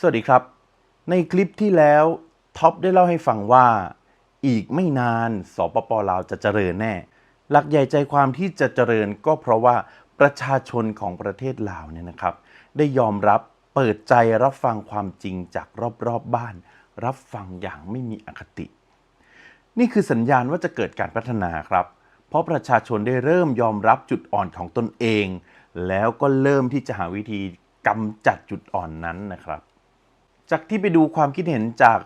สวัสดีครับ ในคลิปที่แล้วท็อปได้เล่าให้ฟังว่า อีกไม่นานสปปลาวจะเจริญแน่ หลักใหญ่ใจความที่จะเจริญก็เพราะว่าประชาชนของประเทศลาวเนี่ยนะครับ ได้ยอมรับเปิดใจรับฟังความจริงจากรอบๆบบ้าน รับฟังอย่างไม่มีอคติ นี่คือสัญญาณว่าจะเกิดการพัฒนาครับ เพราะประชาชนได้เริ่มยอมรับจุดอ่อนของตนเอง แล้วก็เริ่มที่จะหาวิธีกำจัดจุดอ่อนนั้นนะครับ จากที่ไปดูความคิดเห็นจาก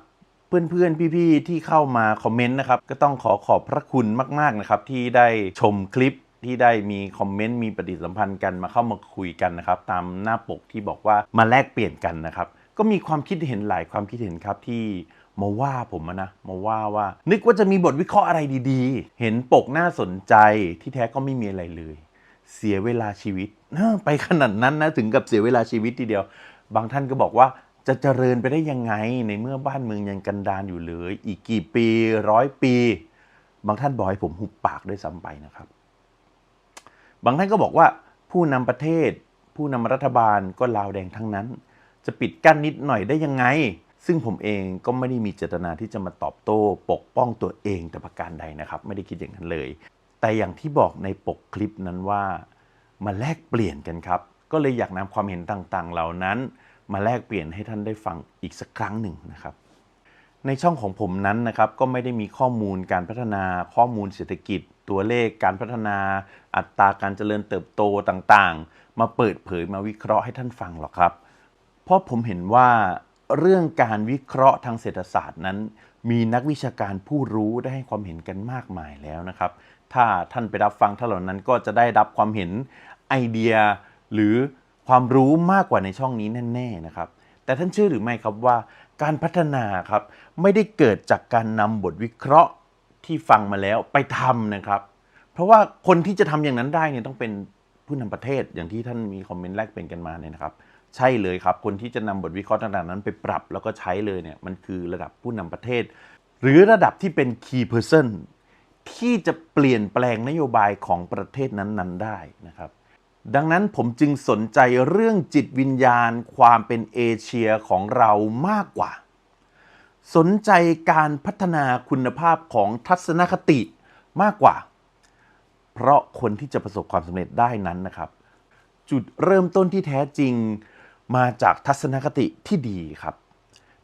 เพื่อนๆ พี่ๆ ที่เข้ามาคอมเมนต์นะครับ ก็ต้องขอขอบพระคุณมากๆนะครับ ที่ได้ชมคลิปที่ได้มีคอมเมนต์มีปฏิสัมพันธ์กันมาเข้ามาคุยกันนะครับ ตามหน้าปกที่บอกว่ามาแลกเปลี่ยนกันนะครับ ก็มีความคิดเห็นหลายความคิดเห็นครับที่มาว่าผมนะมาว่าว่า นึกว่าจะมีบทวิเคราะห์อะไรดีๆ เห็นปกน่าสนใจที่แท้ก็ไม่มีอะไรเลย เสียเวลาชีวิต ไปขนาดนั้นนะถึงกับเสียเวลาชีวิตทีเดียว บางท่านก็บอกว่า จะเจริญไปได้ยังไง ในเมื่อบ้านเมืองยังกันดารอยู่เลย อีกกี่ปีร้อยปี บางท่านบอกให้ผมหุบปากด้วยซ้ำไปนะครับ บางท่านก็บอกว่าผู้นำประเทศ ผู้นำรัฐบาลก็ลาวแดงทั้งนั้น จะปิดกั้นนิดหน่อยได้ยังไง ซึ่งผมเองก็ไม่ได้มีเจตนาที่จะมาตอบโต้ ปกป้องตัวเองแต่ประการใดนะครับ ไม่ได้คิดอย่างนั้นเลย แต่อย่างที่บอกในปกคลิปนั้นว่ามาแลกเปลี่ยนกันครับ ก็เลยอยากนำความเห็นต่างๆ เหล่านั้น มาแลกเปลี่ยนให้ท่านได้ฟังอีกสักครั้งหนึ่งนะครับ ในช่องของผมนั้นนะครับก็ไม่ได้มีข้อมูลการพัฒนาข้อมูลเศรษฐกิจ ตัวเลขการพัฒนา อัตราการเจริญเติบโตต่างๆ มาเปิดเผยมาวิเคราะห์ให้ท่านฟังหรอกครับ เพราะผมเห็นว่าเรื่องการวิเคราะห์ทางเศรษฐศาสตร์นั้น มีนักวิชาการผู้รู้ได้ให้ความเห็นกันมากมายแล้วนะครับ ถ้าท่านไปรับฟังท่านเหล่านั้นก็จะได้รับความเห็นไอเดียหรือ ความรู้มากกว่าในช่องนี้แน่ๆนะครับ แต่ท่านเชื่อหรือไม่ครับว่า การพัฒนาครับไม่ได้เกิดจากการนำบทวิเคราะห์ที่ฟังมาแล้วไปทำนะครับ เพราะว่าคนที่จะทำอย่างนั้นได้เนี่ยต้องเป็นผู้นำประเทศอย่างที่ท่านมีคอมเมนต์แรกเป็นกันมาเนี่ยนะครับ ใช่เลยครับ คนที่จะนำบทวิเคราะห์ต่างๆนั้นไปปรับแล้วก็ใช้เลยเนี่ยมันคือระดับผู้นำประเทศ หรือระดับที่เป็น key person ที่จะเปลี่ยนแปลงนโยบายของประเทศนั้นๆได้นะครับ ดังนั้นผมจึงสนใจเรื่องจิตวิญญาณความเป็นเอเชียของเรามากกว่า สนใจการพัฒนาคุณภาพของทัศนคติมากกว่า เพราะคนที่จะประสบความสำเร็จได้นั้นนะครับ จุดเริ่มต้นที่แท้จริงมาจากทัศนคติที่ดีครับ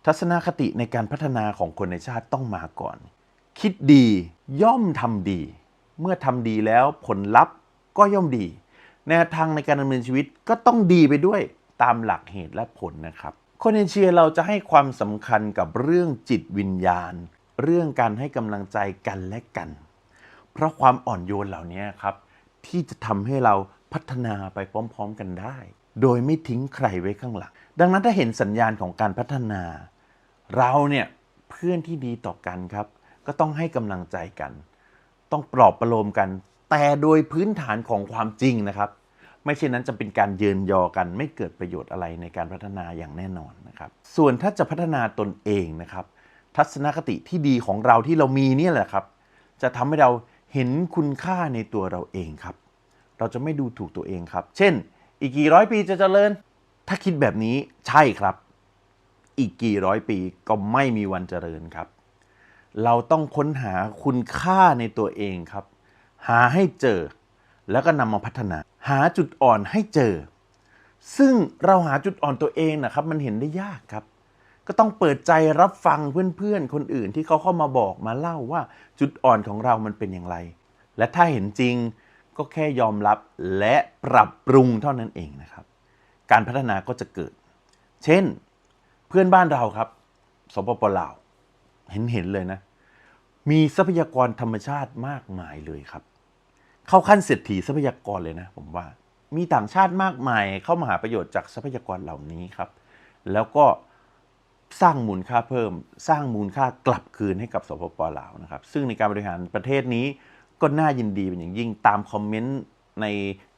ทัศนคติในการพัฒนาของคนในชาติต้องมาก่อน คิดดีย่อมทำดี เมื่อทำดีแล้วผลลัพธ์ก็ย่อมดี แนวทางในการดำเนินชีวิตก็ต้องดีไปด้วยตามหลักเหตุและผลนะครับ คนเอเชียเราจะให้ความสำคัญกับเรื่องจิตวิญญาณ เรื่องการให้กำลังใจกันและกัน เพราะความอ่อนโยนเหล่านี้ครับ ที่จะทำให้เราพัฒนาไปพร้อม ๆ กันได้ โดยไม่ทิ้งใครไว้ข้างหลัง ดังนั้นถ้าเห็นสัญญาณของการพัฒนา เราเนี่ยเพื่อนที่ดีต่อกันครับ ก็ต้องให้กำลังใจกัน ต้องปลอบประโลมกัน แต่โดยพื้นฐานของความจริงนะครับ ไม่เช่นนั้นจะเป็นการเยินยอกันไม่เกิดประโยชน์อะไรในการพัฒนาอย่างแน่นอนนะครับ ส่วนถ้าจะพัฒนาตนเองนะครับ ทัศนคติที่ดีของเราที่เรามีเนี่ยแหละครับ จะทำให้เราเห็นคุณค่าในตัวเราเองครับ เราจะไม่ดูถูกตัวเองครับ เช่น อีกกี่ร้อยปีจะเจริญ ถ้าคิดแบบนี้ใช่ครับ อีกกี่ร้อยปีก็ไม่มีวันเจริญครับ เราต้องค้นหาคุณค่าในตัวเองครับ หาให้เจอ แล้วก็นำมาพัฒนา หาจุดอ่อนให้เจอ ซึ่งเราหาจุดอ่อนตัวเองนะครับ มันเห็นได้ยากครับ ก็ต้องเปิดใจรับฟังเพื่อนๆ คนอื่นที่เขาเข้ามาบอกมาเล่าว่าจุดอ่อนของเรามันเป็นอย่างไร และถ้าเห็นจริงก็แค่ยอมรับและปรับปรุงเท่านั้นเองนะครับ การพัฒนาก็จะเกิด เช่น เพื่อนบ้านเราครับ สปปลาว เห็นเห็นเลยนะ มีทรัพยากรธรรมชาติมากมายเลยครับ เข้าขั้นเศรษฐีทรัพยากรเลยนะผมว่า มีต่างชาติมากมายเข้ามาหาประโยชน์จากทรัพยากรเหล่านี้ครับ แล้วก็สร้างมูลค่าเพิ่ม สร้างมูลค่ากลับคืนให้กับสปปลาวนะครับ ซึ่งในการบริหารประเทศนี้ก็น่ายินดีเป็นอย่างยิ่งตามคอมเมนต์ใน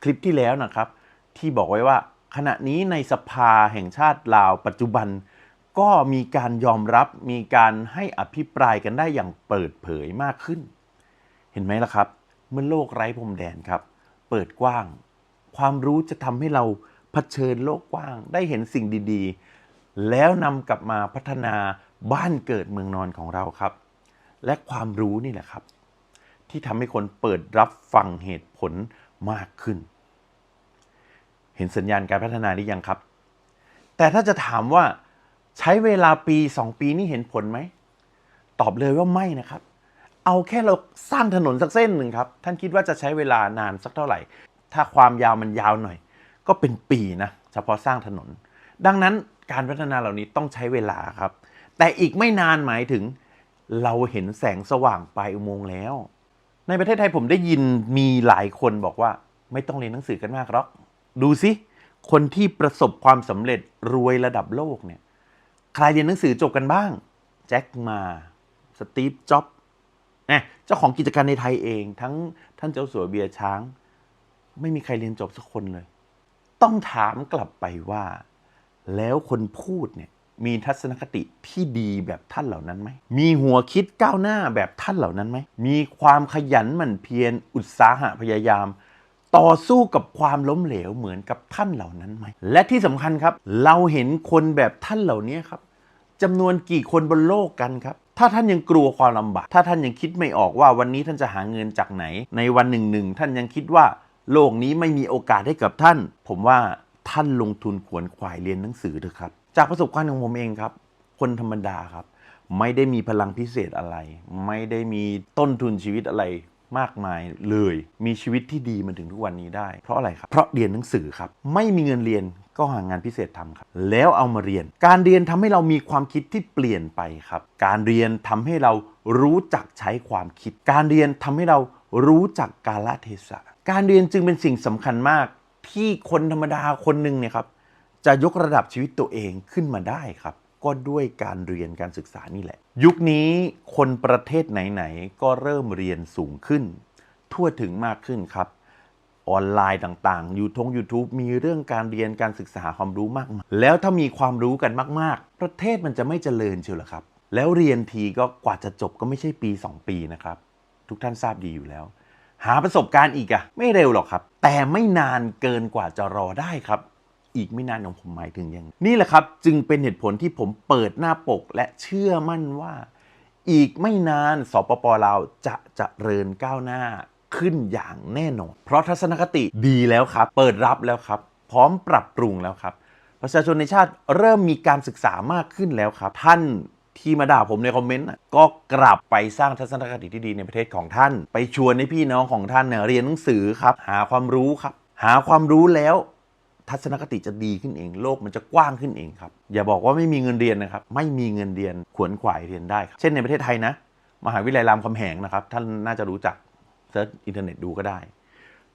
คลิปที่แล้วนะครับ ที่บอกไว้ว่าขณะนี้ในสภาแห่งชาติลาวปัจจุบัน ก็มีการยอมรับมีการให้อภิปรายกันได้อย่างเปิดเผยมากขึ้น เห็นไหมล่ะครับ เมื่อโลกไร้พรมแดนครับ เปิดกว้าง ความรู้จะทำให้เราเผชิญโลกกว้าง ได้เห็นสิ่งดีๆ แล้วนำกลับมาพัฒนาบ้านเกิดเมืองนอนของเราครับ และความรู้นี่แหละครับ ที่ทำให้คนเปิดรับฟังเหตุผลมากขึ้น เห็นสัญญาณการพัฒนาหรือยังครับ แต่ถ้าจะถามว่า ใช้เวลาปีสองปีนี่เห็นผลไหม ตอบเลยว่าไม่นะครับ เอาแค่เราสร้างถนนสักเส้นหนึ่งครับ ท่านคิดว่าจะใช้เวลานานสักเท่าไหร่ ถ้าความยาวมันยาวหน่อย ก็เป็นปีนะเฉพาะสร้างถนน ดังนั้นการพัฒนาเหล่านี้ต้องใช้เวลาครับ แต่อีกไม่นานหมายถึง เราเห็นแสงสว่างปลายอุโมงค์แล้ว ในประเทศไทยผมได้ยินมีหลายคนบอกว่า ไม่ต้องเรียนหนังสือกันมากหรอก ดูสิคนที่ประสบความสำเร็จรวยระดับโลกเนี่ย ใครเรียนหนังสือจบกันบ้าง แจ็คมา สตีฟ จ็อบเนี่ยเจ้าของกิจการในไทยเอง ทั้งท่านเจ้าสัวเบียร์ช้าง ไม่มีใครเรียนจบสักคนเลย ต้องถามกลับไปว่า แล้วคนพูดเนี่ยมีทัศนคติที่ดีแบบท่านเหล่านั้นไหม มีหัวคิดก้าวหน้าแบบท่านเหล่านั้นไหม มีความขยันหมั่นเพียรอุตสาหะพยายาม ต่อสู้กับความล้มเหลวเหมือนกับท่านเหล่านั้นไหม และที่สำคัญครับ เราเห็นคนแบบท่านเหล่านี้ครับ จำนวนกี่คนบนโลกกันครับ ถ้าท่านยังกลัวความลำบาก ถ้าท่านยังคิดไม่ออกว่าวันนี้ท่านจะหาเงินจากไหน ในวันหนึ่งหนึ่งท่านยังคิดว่า โลกนี้ไม่มีโอกาสให้กับท่าน ผมว่าท่านลงทุนขวนขวายเรียนหนังสือเถอะครับ จากประสบการณ์ของผมเองครับ คนธรรมดาครับ ไม่ได้มีพลังพิเศษอะไร ไม่ได้มีต้นทุนชีวิตอะไร มากมายเลยมีชีวิตที่ดีมาถึงทุกวันนี้ได้ เพราะอะไรครับ เพราะเรียนหนังสือครับ ไม่มีเงินเรียนก็หางานพิเศษทำครับ แล้วเอามาเรียน การเรียนทำให้เรามีความคิดที่เปลี่ยนไปครับ การเรียนทำให้เรารู้จักใช้ความคิด การเรียนทำให้เรารู้จักกาลเทศะ การเรียนจึงเป็นสิ่งสำคัญมาก ที่คนธรรมดาคนหนึ่งเนี่ยครับจะยกระดับชีวิตตัวเองขึ้นมาได้ครับ ก็ด้วยการเรียนการศึกษานี่แหละ ยุคนี้คนประเทศไหนๆ ก็เริ่มเรียนสูงขึ้น ทั่วถึงมากขึ้นครับ ออนไลน์ต่างๆยูทง YouTube มีเรื่องการเรียนการศึกษาความรู้มากมายแล้วถ้ามีความรู้กันมาก ๆ ประเทศมันจะไม่เจริญเชียวหรอครับ แล้วเรียนทีก็กว่าจะจบก็ไม่ใช่ปี 2 ปีนะครับ ทุกท่านทราบดีอยู่แล้ว หาประสบการณ์อีกอะไม่เร็วหรอกครับ แต่ไม่นานเกินกว่าจะรอได้ครับ อีกไม่นานของผมหมายถึงยัง นี่แหละครับจึงเป็นเหตุผลที่ผมเปิดหน้าปกและเชื่อมั่นว่า อีกไม่นานสปปลาวจะจะเริญก้าวหน้าขึ้นอย่างแน่นอน เพราะทัศนคติดีแล้วครับ เปิดรับแล้วครับ พร้อมปรับปรุงแล้วครับ ประชาชนในชาติเริ่มมีการศึกษามากขึ้นแล้วครับ ท่านที่มาด่าผมในคอมเมนต์ก็กลับไปสร้างทัศนคติที่ดีในประเทศของท่าน ไปชวนให้พี่น้องของท่านเนี่ยเรียนหนังสือครับ หาความรู้ครับ หาความรู้แล้ว ทัศนคติจะดีขึ้นเอง โลกมันจะกว้างขึ้นเองครับ อย่าบอกว่าไม่มีเงินเรียนนะครับ ไม่มีเงินเรียนขวนขวายเรียนได้ เช่นในประเทศไทยนะ มหาวิทยาลัยรามคำแหงนะครับ ท่านน่าจะรู้จักเซิร์ชอินเทอร์เน็ตดูก็ได้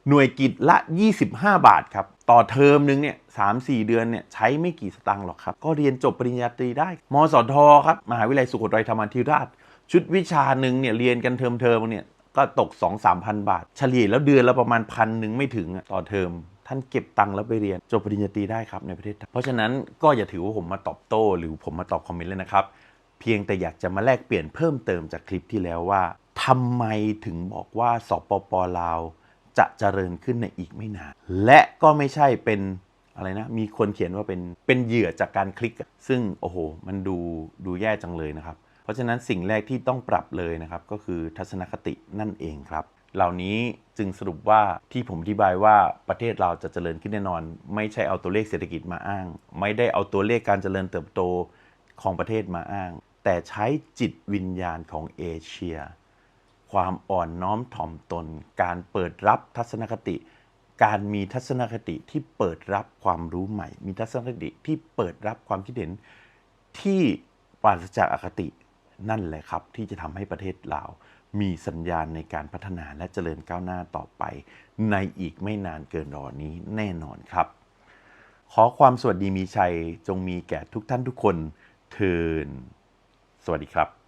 หน่วยกิจละ 25 บาทครับ ต่อเทอมนึงเนี่ยสามสี่เดือนเนี่ยใช้ไม่กี่สตางค์หรอกครับ ก็เรียนจบปริญญาตรีได้ มสทครับ มหาวิทยาลัยสุโขทัยธรรมาธิราช ชุดวิชาหนึ่งเนี่ยเรียนกันเทอมเทอมเนี่ยก็ตก 2 3พันบาท เฉลี่ยแล้วเดือนละประมาณพันหนึ่งไม่ถึงต่อเทอมท่านเก็บตังค์แล้วไปเรียนจบปริญญาตรีได้ครับในประเทศไทยเพราะฉะนั้นก็อย่าถือว่าผมมาตอบโต้ หรือผมมาตอบคอมเมนต์เลยนะครับ เพียงแต่อยากจะมาแลกเปลี่ยนเพิ่มเติมจากคลิปที่แล้วว่าทำไมถึงบอกว่าสปปลาว จะเจริญขึ้นในอีกไม่นานและก็ไม่ใช่เป็นอะไรนะ มีคนเขียนว่าเป็นเป็นเหยื่อจากการคลิก ซึ่งโอ้โห มันดูดูแย่จังเลยนะครับ เพราะฉะนั้นสิ่งแรกที่ต้องปรับเลยนะครับ ก็คือทัศนคตินั่นเองครับ เหล่านี้จึงสรุปว่าที่ผมอธิบายว่าประเทศเราจะเจริญขึ้นแน่นอน ไม่ใช่เอาตัวเลขเศรษฐกิจมาอ้าง ไม่ได้เอาตัวเลขการเจริญเติบโตของประเทศมาอ้าง แต่ใช้จิตวิญญาณของเอเชีย ความอ่อนน้อมถ่อมตน การเปิดรับทัศนคติ การมีทัศนคติที่เปิดรับความรู้ใหม่ มีทัศนคติที่เปิดรับความคิดเห็นที่ปราศจากอคตินั่นแหละครับที่จะทำให้ประเทศลาว มีสัญญาณในการพัฒนาและเจริญก้าวหน้าต่อไป ในอีกไม่นานเกินรอนี้แน่นอนครับ ขอความสวัสดีมีชัยจงมีแก่ทุกท่านทุกคนเทินสวัสดีครับ